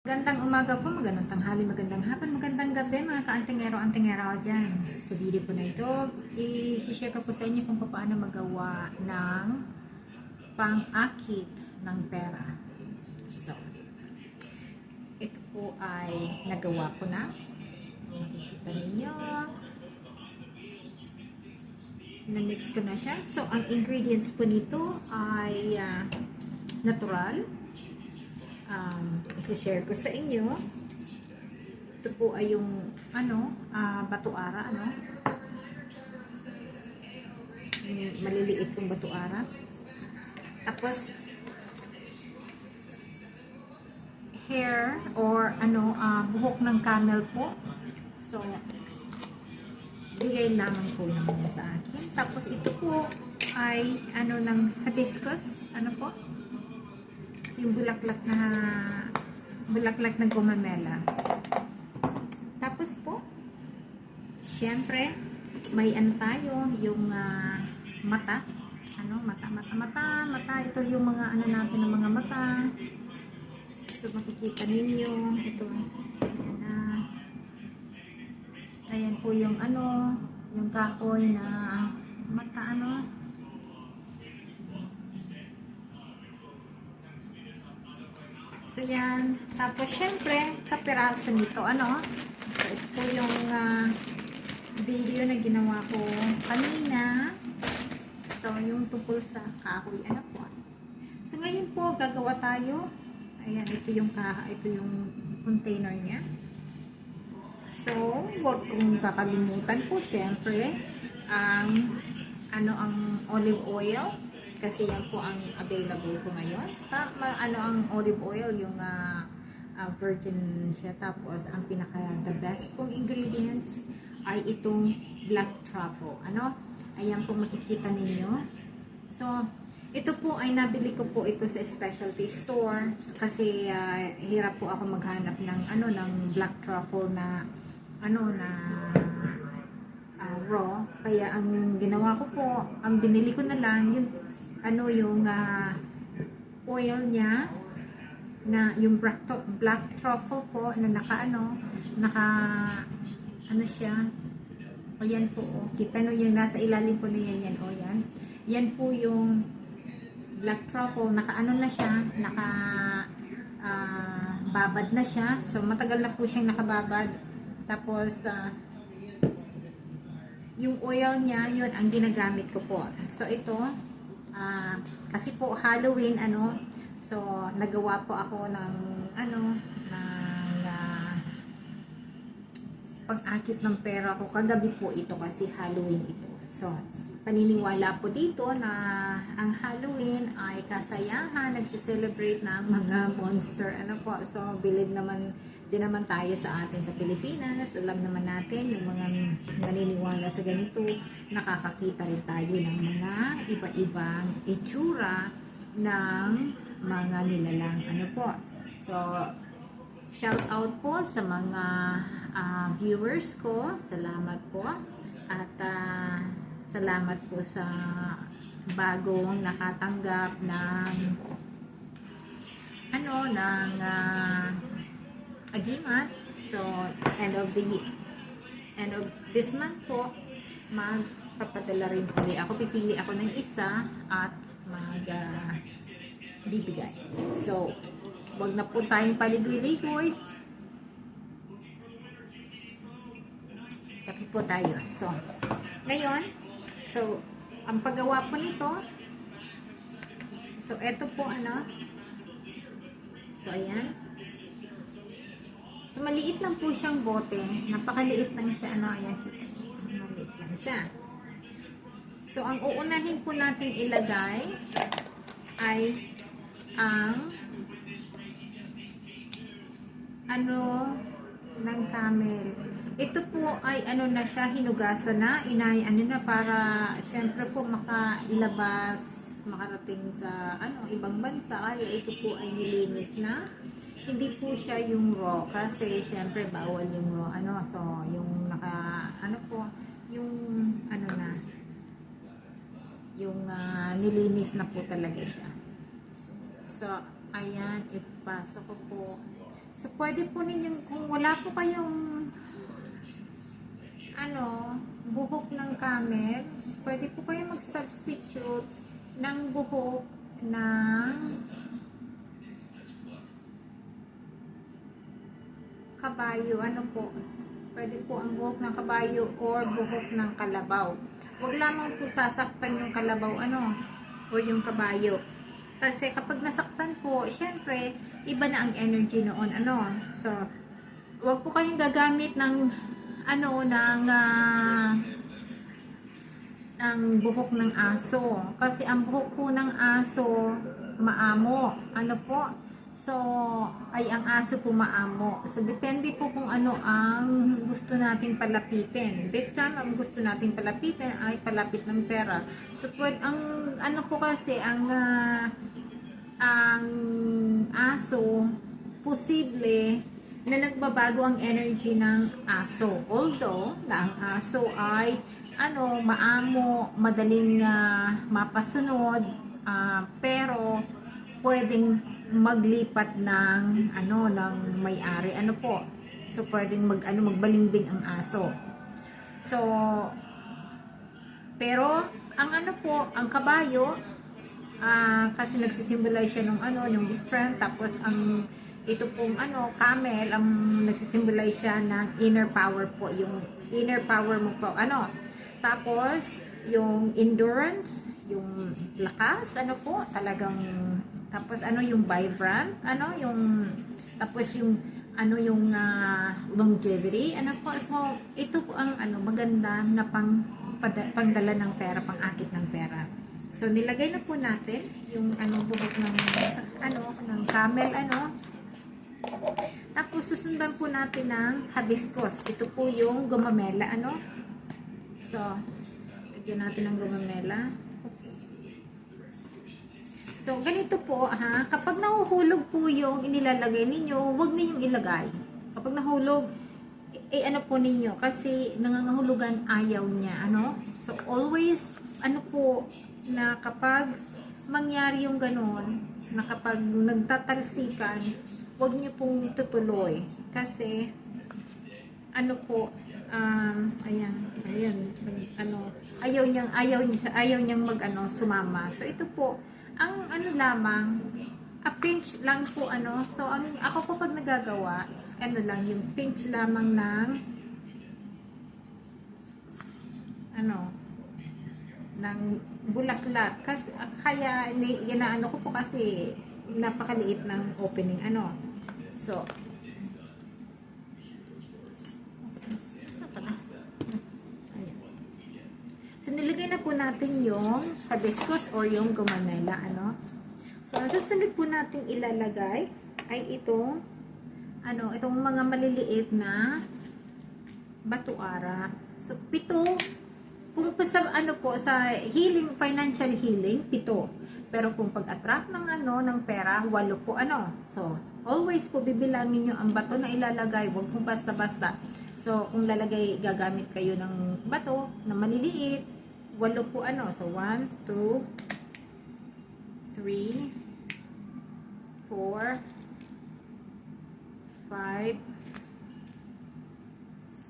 Magandang umaga po, magandang tanghali, magandang hapon, magandang gabi mga ka-antingero-antingero dyan. Sa video po na ito, i-share ko po sa inyo kung paano magawa ng pang-akit ng pera. So, ito po ay nagawa ko na. Makikita ninyo. Na-mix ko na siya. So, ang ingredients po nito ay ah, natural um, isi-share ko sa inyo. Ito po ay yung ano, ah, batuara, ano? Yung maliliit kong batuara. Tapos, hair or ano, ah, buhok ng camel po. So, bigay lamang po naman sa akin. Tapos, ito po ay ano ng hibiscus. Ano po? Yung bulaklak na bulaklak ng gumamela. Tapos po, syempre, may ano tayo, yung ah, mata. Ano, mata, mata, mata, mata. Ito yung mga ano natin ng mga mata. So, makikita ninyo. Ito. Na, ayan po yung ano, yung kahoy na mata, ano, So, yan. Tapos, syempre, kapiraso nito, ano? So, ito yung ah, video na ginawa ko kanina. So, yung tungkol sa kahoy, ano po. So, ngayon po, gagawa tayo. Ayan, ito yung kaha, ito yung container niya. So, huwag kong kakalimutan po, syempre, ang ano ang olive oil kasi yan po ang available ko ngayon. Ma- ano ang olive oil, yung ah, ah, virgin siya. Tapos, ang pinaka the best kong ingredients ay itong black truffle. Ano? Ayan po makikita ninyo. So, ito po ay nabili ko po ito sa specialty store So, kasi ah, hirap po ako maghanap ng ano ng black truffle na ano na ah, raw. Kaya ang ginawa ko po, ang binili ko na lang yung ano yung ah, oil niya na yung black, black truffle po na naka ano, naka ano siya. O yan po, oh. kita no yung nasa ilalim po na yan, yan, o yan. Yan po yung black truffle, naka ano na siya, naka ah, babad na siya. So matagal na po siyang nakababad. Tapos ah, yung oil niya, yun ang ginagamit ko po. So ito, ah, kasi po Halloween, ano, so nagawa po ako ng, ano, ng ah, pag-akit ng pera ko. Kagabi po ito kasi Halloween ito. So, paniniwala po dito na ang Halloween ay kasayahan, nagsiselebrate ng mga monster. Ano po, so believe naman din naman tayo sa atin sa Pilipinas. Alam naman natin yung mga naniniwala sa ganito, nakakakita rin tayo ng mga iba-ibang itsura ng mga nilalang. Ano po? So, shout out po sa mga ah, viewers ko. Salamat po. At ah, salamat po sa bagong nakatanggap ng ano ng ah, agimat. So, end of the end of this month po, magpapadala rin ulit ako. Pipili ako ng isa at mag ah, bibigay. So, wag na po tayong paligoy-ligoy. Kapi po tayo. So, ngayon, so, ang paggawa po nito, so, eto po, ano, so, ayan, So, maliit lang po siyang bote. Napakaliit lang siya. Ano, ayan. Maliit lang siya. So, ang uunahin po natin ilagay ay ang ano ng camel. Ito po ay ano na siya, hinugasan na, inay, ano na para syempre po makailabas, makarating sa ano ibang bansa. Kaya ito po ay nilinis na hindi po siya yung raw kasi syempre bawal yung raw ano so yung naka ano po yung ano na yung ah, nilinis na po talaga siya. So ayan ipasok ko po. So, pwede po ninyong, kung wala po kayong ano, buhok ng camel, pwede po kayo mag-substitute ng buhok ng kabayo. Ano po? Pwede po ang buhok ng kabayo or buhok ng kalabaw. Huwag lamang po sasaktan yung kalabaw, ano, o yung kabayo. Kasi kapag nasaktan po, syempre, iba na ang energy noon, ano. So, huwag po kayong gagamit ng, ano, ng, ah, ng buhok ng aso. Kasi ang buhok po ng aso, maamo. Ano po? So, ay ang aso po maamo. So, depende po kung ano ang gusto nating palapitin. This time, ang gusto nating palapitin ay palapit ng pera. So, pwede, ang ano po kasi, ang ah, ang aso, posible na nagbabago ang energy ng aso. Although, na ang aso ay ano, maamo, madaling ah, mapasunod, ah, pero pwedeng maglipat ng ano ng may-ari. Ano po? So pwedeng mag ano magbalingding ang aso. So pero ang ano po ang kabayo ah, kasi nagsisimbolize siya ng ano yung strength tapos ang ito pong ano camel ang nagsisimbolize siya ng inner power po. Yung inner power mo po ano? Tapos yung endurance yung lakas ano po talagang tapos ano yung vibrant ano yung tapos yung ano yung ah, longevity ano po. So ito po ang ano maganda na pang pada- pangdala ng pera pangakit ng pera. So nilagay na po natin yung ano buhok ng ano ng camel ano. Tapos susundan po natin ng hibiscus. Ito po yung gumamela ano. So lagyan natin ng gumamela So, ganito po, ha, kapag nahuhulog po yung inilalagay ninyo, huwag ninyong ilagay. Kapag nahulog, eh, ano po ninyo, kasi nangangahulugan ayaw niya, ano? So, always, ano po, na kapag mangyari yung ganun, na kapag nagtatalsikan, huwag niyo pong tutuloy. Kasi, ano po, um, ayan, ayan, ano, ayaw niyang, ayaw, ayaw niyang mag, ano, sumama. So, ito po, ang ano lamang, a pinch lang po ano. So, ang, ako po pag nagagawa, ano lang, yung pinch lamang ng ano, ng bulaklak. Kasi, kaya, ni, ginaano ko po kasi napakaliit ng opening, ano. So, saan pa na? Ayan. So, nilagay na po natin yung hibiscus or yung gumamela, ano. So, ang susunod po natin ilalagay ay itong, ano, itong mga maliliit na batuara. So, pito, kung sa, ano po, sa healing, financial healing, pito. Pero kung pag-attract ng ano, ng pera, walo po ano. So, always po bibilangin nyo ang bato na ilalagay, huwag po basta-basta. So, kung lalagay, gagamit kayo ng bato na maliliit, walo po ano. So, 1, 2, 3, 4, 5,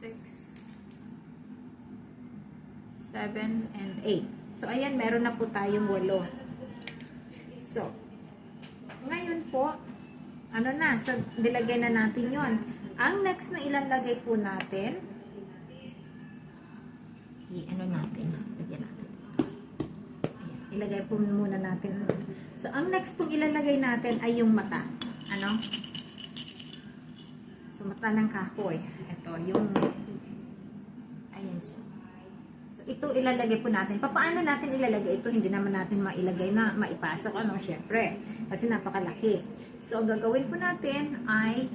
6, 7, and 8. So, ayan, meron na po tayong walo. So, ngayon po, ano na, so, nilagay na natin yon. Ang next na ilalagay po natin, i-ano natin, lagyan natin. Ayan, ilagay po muna natin. So, ang next pong ilalagay natin ay yung mata. Ano? So, mata ng kahoy. Ito, yung, ayan siya. So, ito ilalagay po natin. Paano natin ilalagay ito? Hindi naman natin mailagay na maipasok, ano, syempre. Kasi napakalaki. So, ang gagawin po natin ay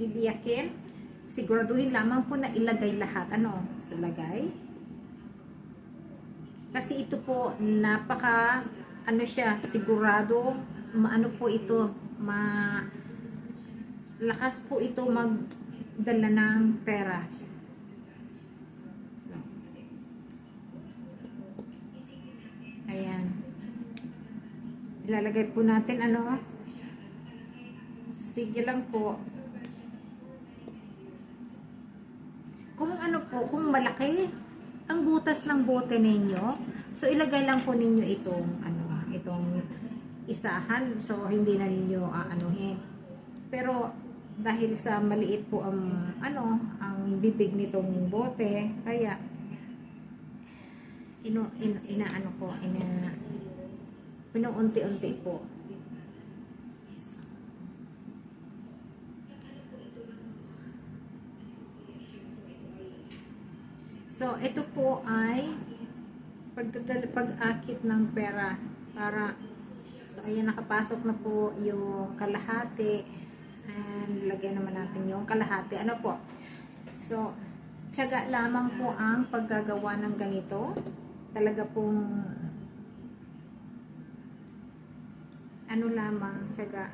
bibiyakin. Siguraduhin lamang po na ilagay lahat. Ano? So, lagay. Kasi ito po, napaka, ano siya, sigurado, maano po ito, ma, lakas po ito magdala ng pera. Ayan. Ilalagay po natin, ano, sige lang po, kung ano po, kung malaki, ang butas ng bote ninyo, so ilagay lang po ninyo itong ano, itong isahan. So hindi na ninyo aanuhin. Pero dahil sa maliit po ang ano, ang bibig nitong bote, kaya ino, ino inaano ko, ina pinuunti-unti po. So, ito po ay pag-akit ng pera para so ayan nakapasok na po yung kalahati and lagyan naman natin yung kalahati. Ano po? So tiyaga lamang po ang paggagawa ng ganito. Talaga pong ano lamang tiyaga.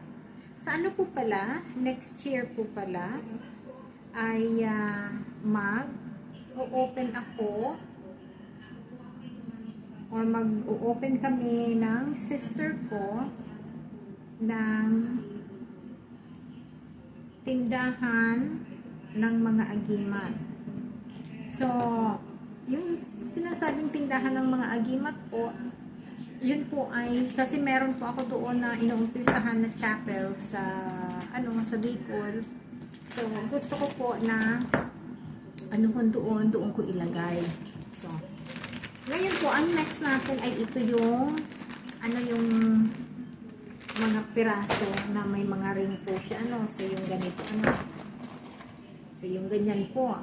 Sa ano po pala next year po pala ay ah, mag o-open ako or mag-open kami ng sister ko ng tindahan ng mga agimat. So, yung sinasabing tindahan ng mga agimat po, yun po ay, kasi meron po ako doon na inuumpisahan na chapel sa, ano, sa Bicol. So, gusto ko po na, ano kung doon, doon ko ilagay. So, ngayon po, ang next natin ay ito yung, ano yung mga piraso na may mga ring po siya, ano, so yung ganito, ano. So, yung ganyan po.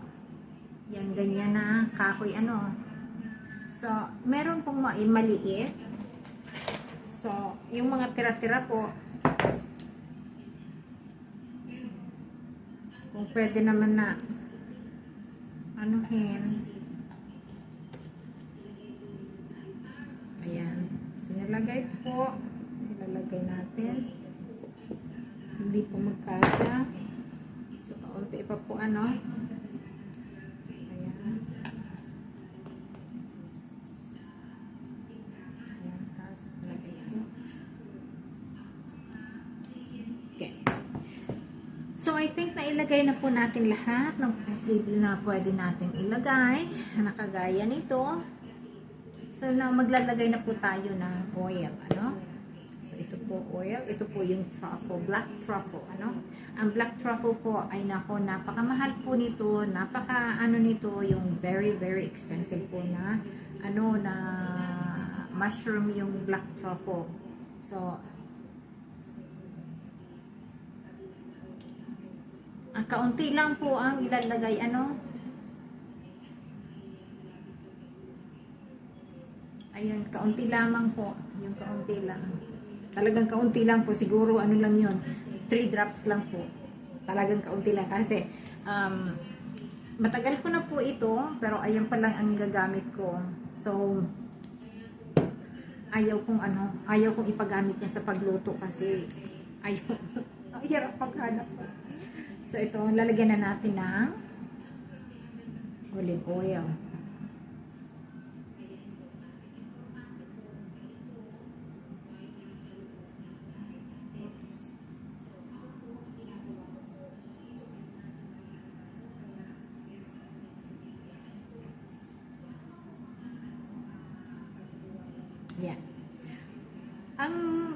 Yan, ganyan na kahoy, ano. So, meron pong ma- maliit. So, yung mga tira-tira po, kung pwede naman na, anuhin, Ayan. Sinalagay po. Ilalagay natin. Hindi po magkasya. So, kaunti pa po ano. Ayan. Ayan. Tapos, lagay po. Okay. So, I think na ilagay na po natin lahat ng posible na pwede natin ilagay. Nakagaya nito. So, na maglalagay na po tayo ng oil, ano? So, ito po oil. Ito po yung truffle, black truffle, ano? Ang black truffle po ay nako, napakamahal po nito. Napaka, ano nito, yung very, very expensive po na, ano, na mushroom yung black truffle. So, ang kaunti lang po ang ilalagay, ano? Ayun, kaunti lamang po. Yung kaunti lang. Talagang kaunti lang po. Siguro ano lang yun. 3 drops lang po. Talagang kaunti lang. Kasi um, matagal ko na po ito. Pero ayan pa lang ang gagamit ko. So, ayaw kong ano, ayaw kong ipagamit niya sa pagluto kasi ayaw, ang hirap paghanap. So, ito, lalagyan na natin ng olive oil. Yan. Ang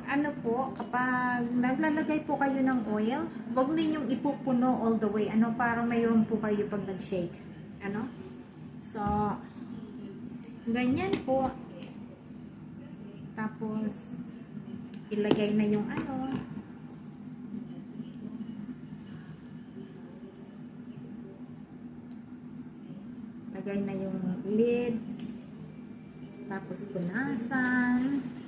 ano po, kapag naglalagay po kayo ng oil, wag ninyong ipupuno all the way. Ano, parang mayroon po kayo pag nag-shake. Ano? So, ganyan po. Tapos, ilagay na yung ano. Lagay na yung lid. Tapos punasan.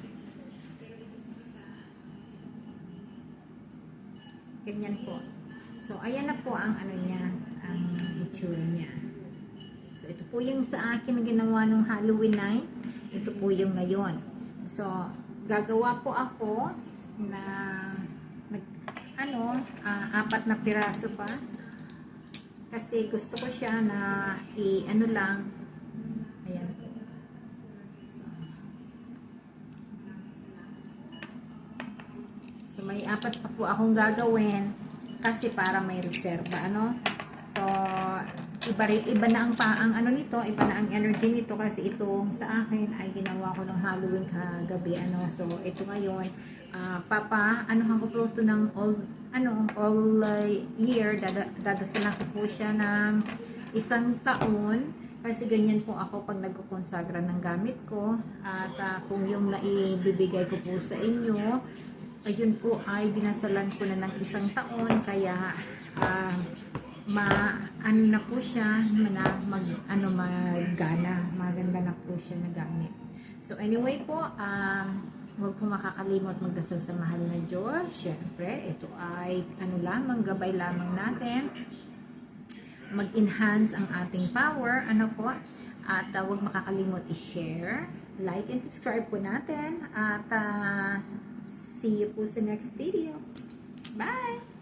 Ganyan po. So, ayan na po ang ano niya, ang itsura niya. So, ito po yung sa akin ginawa nung Halloween night. Ito po yung ngayon. So, gagawa po ako na nag, ano, ah, apat na piraso pa. Kasi gusto ko siya na i ano lang. Ayan po. So, may apat pa po akong gagawin kasi para may reserva, ano? So, iba, iba na ang pa ang ano nito, iba na ang energy nito kasi itong sa akin ay ginawa ko ng Halloween kagabi ano. So ito ngayon, ah, papa, ano ko po ito ng all ano, all uh, year dada, dadasalan ko po siya ng isang taon kasi ganyan po ako pag nagkukonsagra ng gamit ko at ah, kung yung naibibigay ko po sa inyo ayun po ay binasalan ko na ng isang taon kaya ah, ma ano na po siya na mag ano magana maganda na po siya na gamit. So anyway po um, huwag po makakalimot magdasal sa mahal na Diyos. Syempre ito ay ano lamang gabay lamang natin. Mag-enhance ang ating power ano po? At uh, huwag makakalimot i-share like and subscribe po natin. At uh, see you po sa next video. Bye